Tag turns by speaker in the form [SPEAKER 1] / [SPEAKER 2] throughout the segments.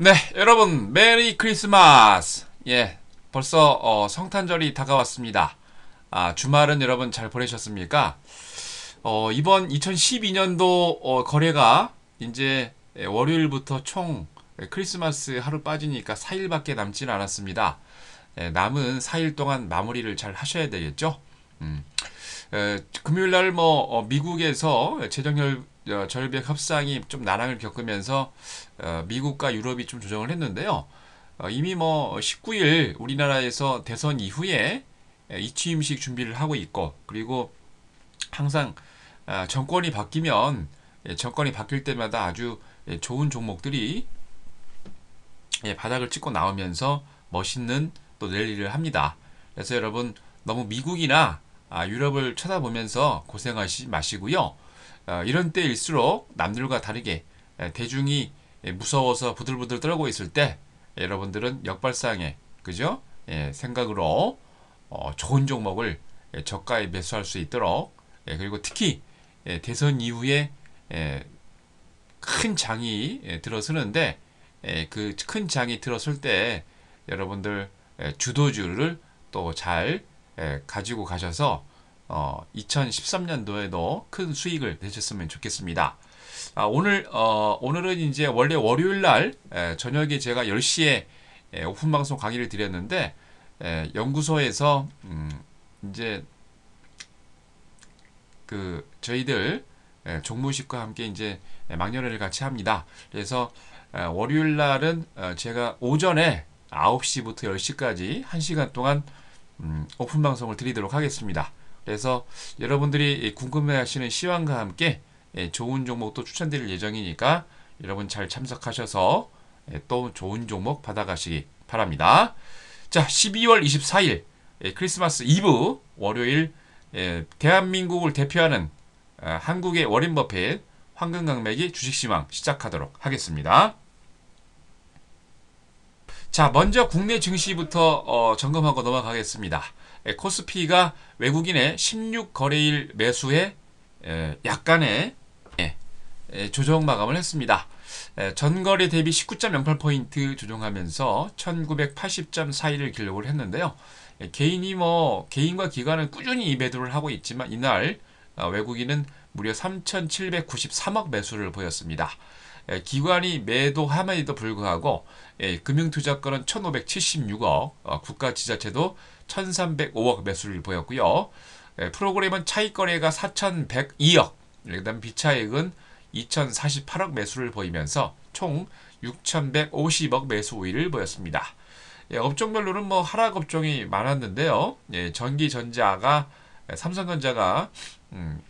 [SPEAKER 1] 네, 여러분 메리 크리스마스. 예, 벌써 어, 성탄절이 다가왔습니다. 아, 주말은 여러분 잘 보내셨습니까? 어, 이번 2012년도 어, 거래가 이제 월요일부터 총 크리스마스 하루 빠지니까 4일밖에 남지는 않았습니다. 예, 남은 4일 동안 마무리를 잘 하셔야 되겠죠. 음. 에, 금요일 날뭐 어, 미국에서 재정결 어, 절벽 협상이 좀 난항을 겪으면서 어, 미국과 유럽이 좀 조정을 했는데요. 어, 이미 뭐 19일 우리나라에서 대선 이후에 이취임식 준비를 하고 있고 그리고 항상 아, 정권이 바뀌면 예, 정권이 바뀔 때마다 아주 예, 좋은 종목들이 예, 바닥을 찍고 나오면서 멋있는 또 랠리를 합니다. 그래서 여러분 너무 미국이나 아, 유럽을 쳐다보면서 고생하시 마시고요. 어, 이런 때일수록 남들과 다르게 대중이 무서워서 부들부들 떨고 있을 때 여러분들은 역발상에 그죠? 예, 생각으로 어, 좋은 종목을 저가에 매수할 수 있도록 예, 그리고 특히 예, 대선 이후에 예, 큰 장이 예, 들어서는데 예, 그 큰 장이 들어설 때 여러분들 예, 주도주를 또잘 예, 가지고 가셔서 어, 2013년도에도 큰 수익을 내셨으면 좋겠습니다. 아, 오늘 어, 오늘은 이제 원래 월요일 날 에, 저녁에 제가 10시에 에, 오픈 방송 강의를 드렸는데 에, 연구소에서 음, 이제 그 저희들 에, 종무식과 함께 이제 망년회를 같이 합니다. 그래서 에, 월요일 날은 어, 제가 오전에 9시부터 10시까지 1시간 동안 음, 오픈 방송을 드리도록 하겠습니다. 그래서 여러분들이 궁금해하시는 시황과 함께 예, 좋은 종목도 추천드릴 예정이니까 여러분 잘 참석하셔서 예, 또 좋은 종목 받아가시기 바랍니다. 자, 12월 24일 예, 크리스마스 이브 월요일 대한민국을 대표하는 아, 한국의 워렌 버핏 황금강맥이 주식시황 시작하도록 하겠습니다. 자, 먼저 국내 증시부터 어, 점검하고 넘어가겠습니다. 에, 코스피가 외국인의 16거래일 매수에 에, 약간의 에, 조정 마감을 했습니다. 전거래 대비 19.08포인트 조정하면서 1980.41을 기록을 했는데요. 개인이 뭐 개인과 기관은 꾸준히 매도를 하고 있지만 이날 어, 외국인은 무려 3,793억 매수를 보였습니다. 예, 기관이 매도함에도 불구하고 예, 금융투자권은 1,576억, 어, 국가지자체도 1,305억 매수를 보였고요. 예, 프로그램은 차익 거래가 4,102억, 그다음 비차익은 2,048억 매수를 보이면서 총 6,150억 매수 우위를 보였습니다. 업종별로는 뭐 하락 업종이 많았는데요. 전기 전자가 삼성전자가 음,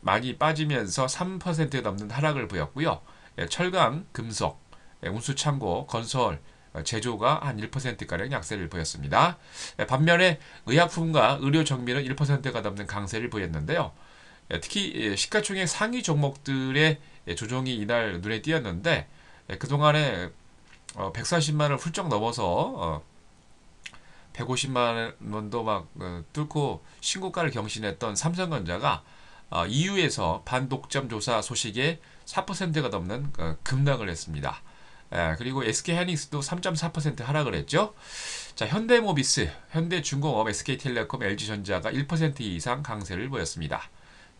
[SPEAKER 1] 많이 빠지면서 3% 넘는 하락을 보였고요. 예, 철강, 금속, 예, 운수창고, 건설, 어, 제조가 한 1%가량 약세를 보였습니다. 예, 반면에 의약품과 의료정밀은 1%가 넘는 강세를 보였는데요. 특히 시가총액 상위 종목들의 조정이 이날 눈에 띄었는데 그동안에 140만을 어, 훌쩍 넘어서 150만 어, 원도 막 뚫고 신고가를 경신했던 삼성전자가 EU에서 반독점 조사 소식에 4%가 넘는 어, 급락을 했습니다. 예, 그리고 SK 하이닉스도 3.4% 하락을 했죠. 자, 현대모비스, 현대중공업, SK텔레콤, LG전자가 1% 이상 강세를 보였습니다.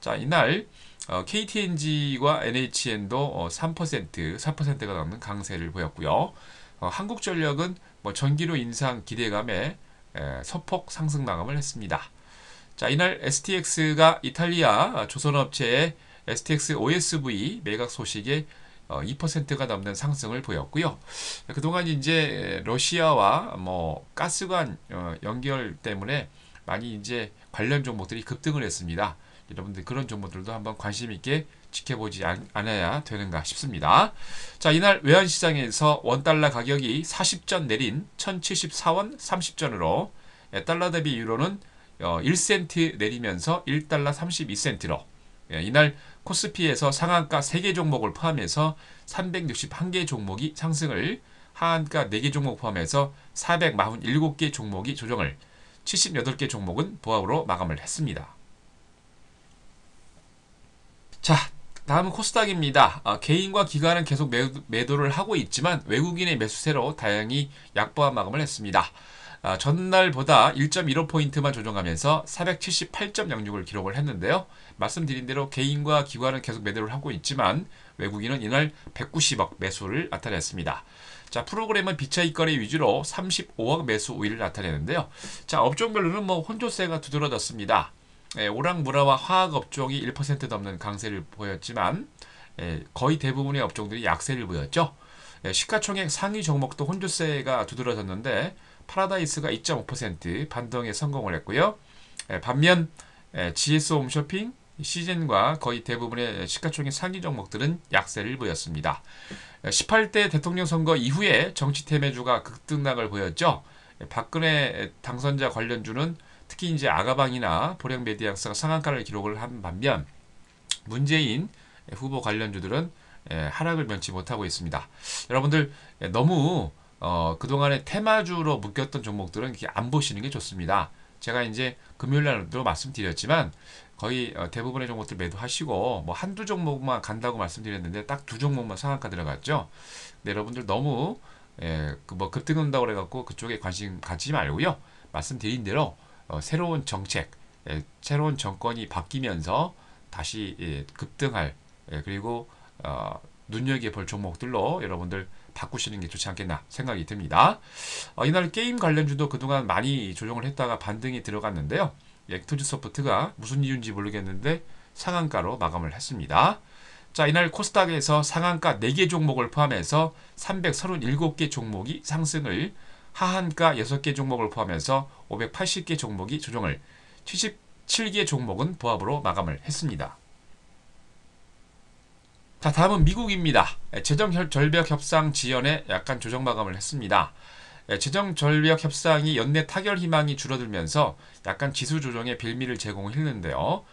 [SPEAKER 1] 자, 이날 어, KTNG와 NHN도 어, 3%, 4%가 넘는 강세를 보였고요. 어, 한국전력은 뭐 전기료 인상 기대감에 에, 소폭 상승 마감을 했습니다. 자, 이날 STX가 이탈리아 조선업체의 STX OSV 매각 소식에 2%가 어, 넘는 상승을 보였고요. 그동안 이제 러시아와 뭐 가스관 어, 연결 때문에 많이 이제 관련 종목들이 급등을 했습니다. 여러분들 그런 종목들도 한번 관심 있게 지켜보지 않 아야 되는가 싶습니다. 자, 이날 외환시장에서 원달러 가격이 40전 내린 1074원 30전으로 달러 대비 유로는 1센트 어, 내리면서 1달러 32센트로 이날 코스피에서 상한가 3개 종목을 포함해서 361개 종목이 상승을 하한가 4개 종목 포함해서 447개 종목이 조정을 78개 종목은 보합으로 마감을 했습니다. 자, 다음은 코스닥입니다. 아, 개인과 기관은 계속 매도, 를 하고 있지만 외국인의 매수세로 다행히 약보합 마감을 했습니다. 아, 전날보다 1.15포인트만 조정하면서 478.06을 기록을 했는데요. 말씀드린 대로 개인과 기관은 계속 매도를 하고 있지만 외국인은 이날 190억 매수를 나타냈습니다. 자, 프로그램은 비차익 거래 위주로 35억 매수 우위를 나타내는데요. 자, 업종별로는 뭐 혼조세가 두드러졌습니다. 예, 오락무라와 화학 업종이 1% 넘는 강세를 보였지만 예, 거의 대부분의 업종들이 약세를 보였죠. 예, 시가총액 상위 종목도 혼조세가 두드러졌는데 파라다이스가 2.5% 반등에 성공을 했고요. 예, 반면 예, GS 홈쇼핑, 시즌과 거의 대부분의 시가총액 상위 종목들은 약세를 보였습니다. 18대 예, 대통령 선거 이후에 정치 테매주가 급등락을 보였죠. 예, 박근혜 당선자 관련주는 특히 이제 아가방이나 보령 메디악스가 상한가를 기록을 한 반면 문재인 후보 관련주들은 예, 하락을 면치 못하고 있습니다. 여러분들 예, 너무 어, 그동안에 테마주로 묶였던 종목들은 안 보시는 게 좋습니다. 제가 이제 금요일 날도 말씀드렸지만 거의 어, 대부분의 종목들 매도하시고 뭐 한두 종목만 간다고 말씀드렸는데 딱 두 종목만 상한가 들어갔죠. 근데 여러분들 너무 예, 그 뭐 급등한다고 그래갖고 그쪽에 관심 갖지 말고요. 말씀드린 대로 어, 새로운 정책, 예, 새로운 정권이 바뀌면서 다시 예, 급등할 예, 그리고 어, 눈여겨볼 종목들로 여러분들 바꾸시는 게 좋지 않겠나 생각이 듭니다. 어, 이날 게임 관련주도 그동안 많이 조정을 했다가 반등이 들어갔는데요. 액토즈 소프트가 무슨 이유인지 모르겠는데 상한가로 마감을 했습니다. 자, 이날 코스닥에서 상한가 4개 종목을 포함해서 337개 종목이 상승을 하한가 6개 종목을 포함해서 580개 종목이 조정을 77개 종목은 보합으로 마감을 했습니다. 자, 다음은 미국입니다. 재정 절벽 협상 지연에 약간 조정 마감을 했습니다. 재정 절벽 협상이 연내 타결 희망이 줄어들면서 약간 지수 조정에 빌미를 제공했는데요.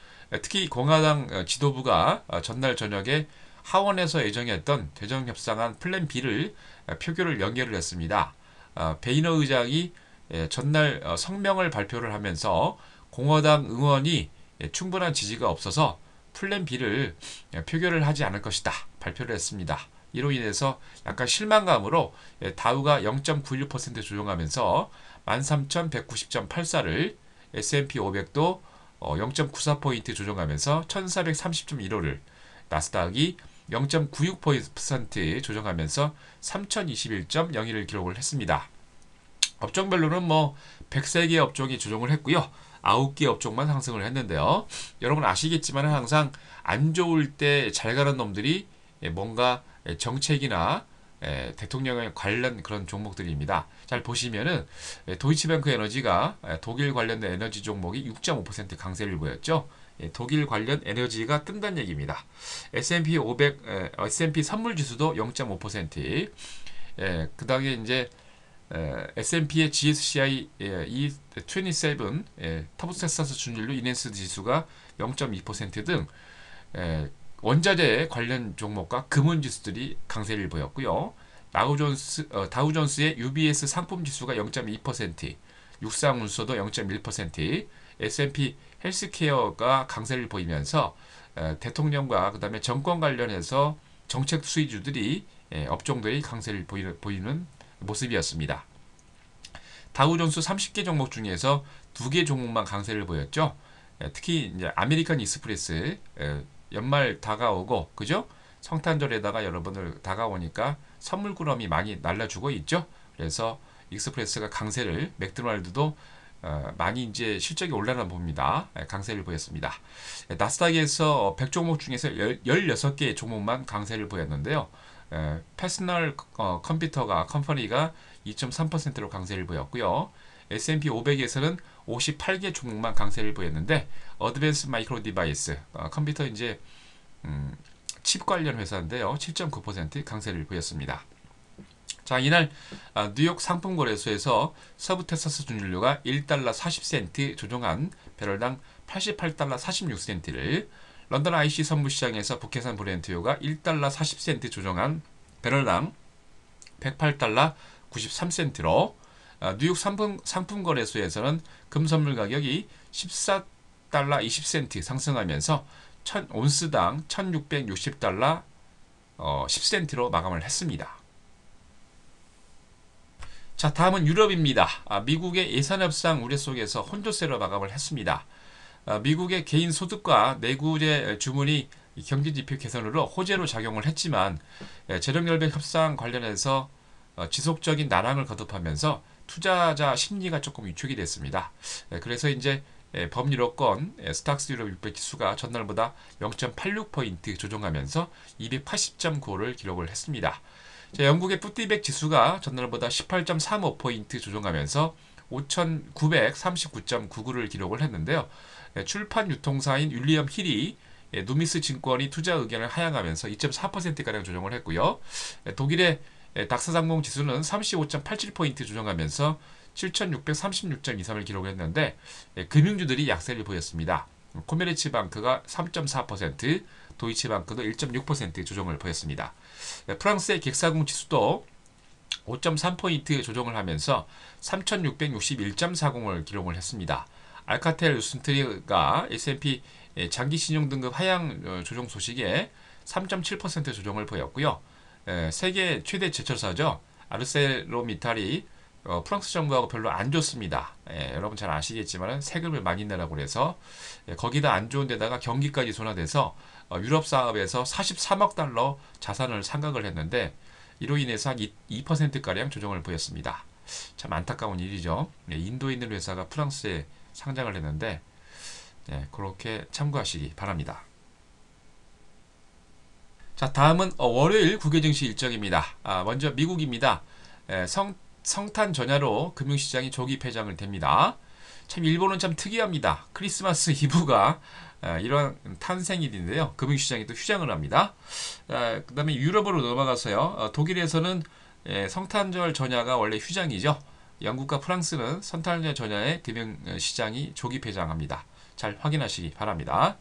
[SPEAKER 1] 특히 공화당 지도부가 전날 저녁에 하원에서 예정했던 재정 협상안 플랜 B를 표결을 연결을 했습니다. 어, 베이너 의장이 예, 전날 어, 성명을 발표를 하면서 공화당 의원이 예, 충분한 지지가 없어서 플랜 B를 예, 표결을 하지 않을 것이다 발표를 했습니다. 이로 인해서 약간 실망감으로 다우가 0.96% 조정하면서 13,190.84를 S&P 500도 0.94포인트 조정하면서 1,430.15를 나스닥이 0.96% 조정하면서 3021.01을 기록을 했습니다. 업종별로는 뭐 103개 업종이 조정을 했고요. 9개 업종만 상승을 했는데요. 여러분 아시겠지만 항상 안 좋을 때 잘 가는 놈들이 뭔가 정책이나 대통령에 관련 그런 종목들입니다. 잘 보시면은 도이치뱅크 에너지가 독일 관련된 에너지 종목이 6.5% 강세를 보였죠. 예, 독일 관련 에너지가 뜬다는 얘기입니다. S&P 500, 에, S&P 선물 지수도 0.5%. 예, 그 다음에 이제 에, S&P의 GSCI 예, E27 예, 터보텍사스 준율로 이넨스 지수가 0.2%등 예, 원자재 관련 종목과 금은 지수들이 강세를 보였고요. 다우존스, 어, 다우존스의 UBS 상품 지수가 0.2%, 육상 운수도 0.1%, S&P 헬스케어가 강세를 보이면서 대통령과 그다음에 정권 관련해서 정책 수혜주들이 업종들이 강세를 보이는 모습이었습니다. 다우존스 30개 종목 중에서 2개 종목만 강세를 보였죠. 특히 이제 아메리칸 익스프레스 연말 다가오고 그죠? 성탄절에다가 여러분들 다가오니까 선물 꾸러미 많이 날라주고 있죠. 그래서 익스프레스가 강세를 맥도날드도 어, 많이 이제 실적이 올라나 봅니다. 예, 강세를 보였습니다. 예, 나스닥에서 100종목 중에서 16개의 종목만 강세를 보였는데요. 예, 패스널 어, 컴퓨터가 컴퍼니가 2.3%로 강세를 보였고요. S&P 500에서는 58개 종목만 강세를 보였는데 어드밴스 마이크로 디바이스 어, 컴퓨터 이제 음, 칩 관련 회사인데요. 7.9% 강세를 보였습니다. 자, 이날 아, 뉴욕 상품거래소에서 서부 텍사스 준율료가 1달러 40센트 조정한 배럴당 88달러 46센트를 런던 IC 선물 시장에서 북해산 브렌트유가 1달러 40센트 조정한 배럴당 108달러 93센트로 아, 뉴욕 상품, 상품 거래소에서는 금 선물 가격이 14달러 20센트 상승하면서 천, 온스당 1660달러 어, 10센트로 마감을 했습니다. 자, 다음은 유럽입니다. 아, 미국의 예산협상 우려 속에서 혼조세로 마감을 했습니다. 아, 미국의 개인 소득과 내구재 주문이 경제지표 개선으로 호재로 작용을 했지만 예, 재정 결백 협상 관련해서 어, 지속적인 나락을 거듭하면서 투자자 심리가 조금 위축이 됐습니다. 예, 그래서 이제 예, 범유럽권 스탁스 유럽 600 지수가 전날보다 0.86포인트 조정하면서 280.9를 기록을 했습니다. 자, 영국의 푸티백 지수가 전날보다 18.35포인트 조정하면서 5,939.99를 기록을 했는데요. 예, 출판 유통사인 윌리엄 힐이 예, 누미스 증권이 투자 의견을 하향하면서 2.4%가량 조정을 했고요. 예, 독일의 닥스상공 지수는 35.87포인트 조정하면서 7,636.23을 기록했는데 금융주들이 약세를 보였습니다. 코메르츠 방크가 3.4%, 도이치방크도 1.6% 조정을 보였습니다. 프랑스의 객사공 지수도 5.3포인트 조정을 하면서 3,661.40을 기록을 했습니다. 알카텔 루슨트리가 S&P 장기 신용 등급 하향 어, 조정 소식에 3.7% 조정을 보였고요. 세계 최대 제철사죠. 아르셀로미탈이 어, 프랑스 정부하고 별로 안 좋습니다. 예, 여러분 잘 아시겠지만 세금을 많이 내라고 그래서 예, 거기다 안 좋은 데다가 경기까지 손아대서 어, 유럽 사업에서 43억 달러 자산을 상각을 했는데 이로 인해서 한 2%가량 조정을 보였습니다. 참 안타까운 일이죠. 예, 인도에 있는 회사가 프랑스에 상장을 했는데 예, 그렇게 참고하시기 바랍니다. 자 다음은 어, 월요일 국외 증시 일정입니다. 아, 먼저 미국입니다. 예, 성 성탄 전야로 금융시장이 조기 폐장을 됩니다. 참 일본은 참 특이합니다. 크리스마스 이브가 이런 탄생일인데요. 금융시장이 또 휴장을 합니다. 그 다음에 유럽으로 넘어가서요. 어, 독일에서는 예, 성탄절 전야가 원래 휴장이죠. 영국과 프랑스는 성탄절 전야에 금융 시장이 조기 폐장합니다. 잘 확인하시기 바랍니다.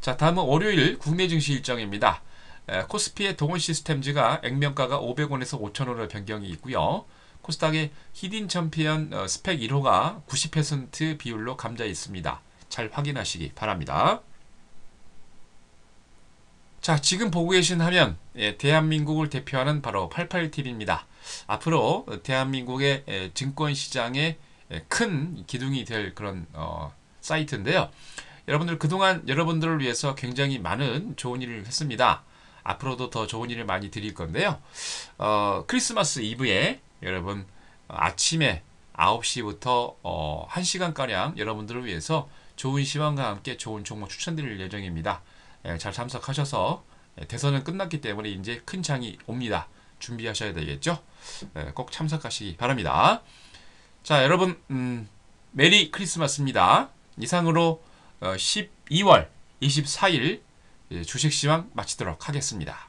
[SPEAKER 1] 자, 다음은 월요일 국내 증시 일정입니다. 코스피의 동원 시스템즈가 액면가가 500원에서 5,000원으로 변경이 있고요. 코스닥의 히든 챔피언 어, 스펙 1호가 90% 비율로 감자 있습니다. 잘 확인하시기 바랍니다. 자, 지금 보고 계신 화면, 예, 대한민국을 대표하는 바로 88TV입니다. 앞으로 대한민국의 예, 증권 시장에 예, 큰 기둥이 될 그런 어, 사이트인데요. 여러분들 그동안 여러분들을 위해서 굉장히 많은 좋은 일을 했습니다. 앞으로도 더 좋은 일을 많이 드릴 건데요. 어, 크리스마스 이브에 여러분 아침에 9시부터 어, 1시간가량 여러분들을 위해서 좋은 시황과 함께 좋은 종목 추천드릴 예정입니다. 예, 잘 참석하셔서 예, 대선은 끝났기 때문에 이제 큰 장이 옵니다. 준비하셔야 되겠죠? 예, 꼭 참석하시기 바랍니다. 자, 여러분 음, 메리 크리스마스입니다. 이상으로 어, 12월 24일 예, 주식 시황 마치도록 하겠습니다.